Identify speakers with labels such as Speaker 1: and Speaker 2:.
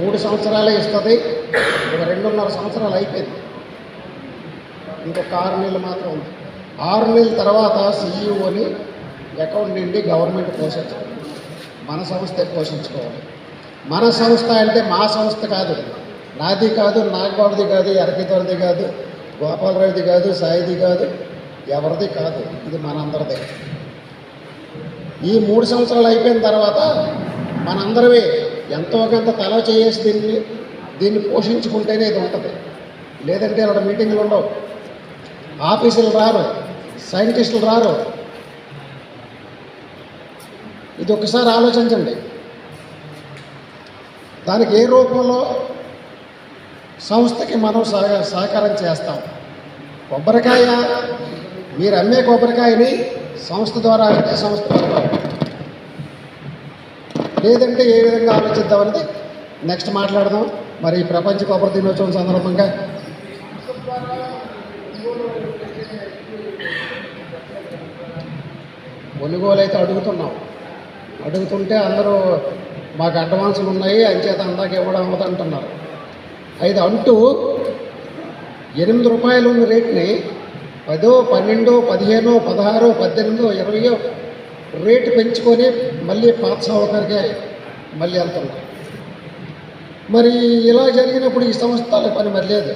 Speaker 1: మూడు సంవత్సరాలే ఇస్తుంది. ఒక రెండున్నర సంవత్సరాలు అయిపోయింది. ఇంకొక ఆరు నెలలు మాత్రం ఉంది. ఆరు నెలల తర్వాత సీఈఓని అకౌంట్ నుండి గవర్నమెంట్ పోషించాలి మన సంస్థే పోషించుకోవాలి మన సంస్థ అంటే మా సంస్థ కాదు. నాది కాదు నాగబాబుది కాదు ఎరకితోడిది కాదు గోపాలరావుది కాదు సాయిది కాదు ఎవరిది కాదు. ఇది మనందరిదే. ఈ మూడు సంవత్సరాలు అయిపోయిన తర్వాత మనందరమే ఎంతో కొంత తల చేసి దీన్ని దీన్ని పోషించుకుంటేనే ఇది ఉంటుంది. లేదంటే అక్కడ మీటింగ్లు ఉండవు. ఆఫీసులు రారు సైంటిస్టులు రారు. ఇది ఒకసారి ఆలోచించండి. దానికి ఏ రూపంలో సంస్థకి మనం సహ సహకారం చేస్తాం? కొబ్బరికాయ మీరు అమ్మే కొబ్బరికాయని సంస్థ ద్వారా సంస్థ ద్వారా లేదంటే ఏ విధంగా ఆలోచిద్దాం అనేది నెక్స్ట్ మాట్లాడదాం. మరి ప్రపంచ కొబ్బరి దినోత్సవం సందర్భంగా కొనుగోలు అయితే అడుగుతున్నాం. అడుగుతుంటే అందరూ మాకు అడ్వాన్సులు ఉన్నాయి అంచేత అందాక ఇవ్వడం అవుతుంటున్నారు అంటున్నారు. అయితే అంటూ ఎనిమిది రూపాయలు ఉన్న రేట్ని పదో పన్నెండు పదిహేను పదహారు పద్దెనిమిదో ఇరవయో రేటు పెంచుకొని మళ్ళీ పాత సౌకర్యకే మళ్ళీ వెళ్తున్నాం మరి ఇలా జరిగినప్పుడు ఈ సంస్థల పని మరి లేదు.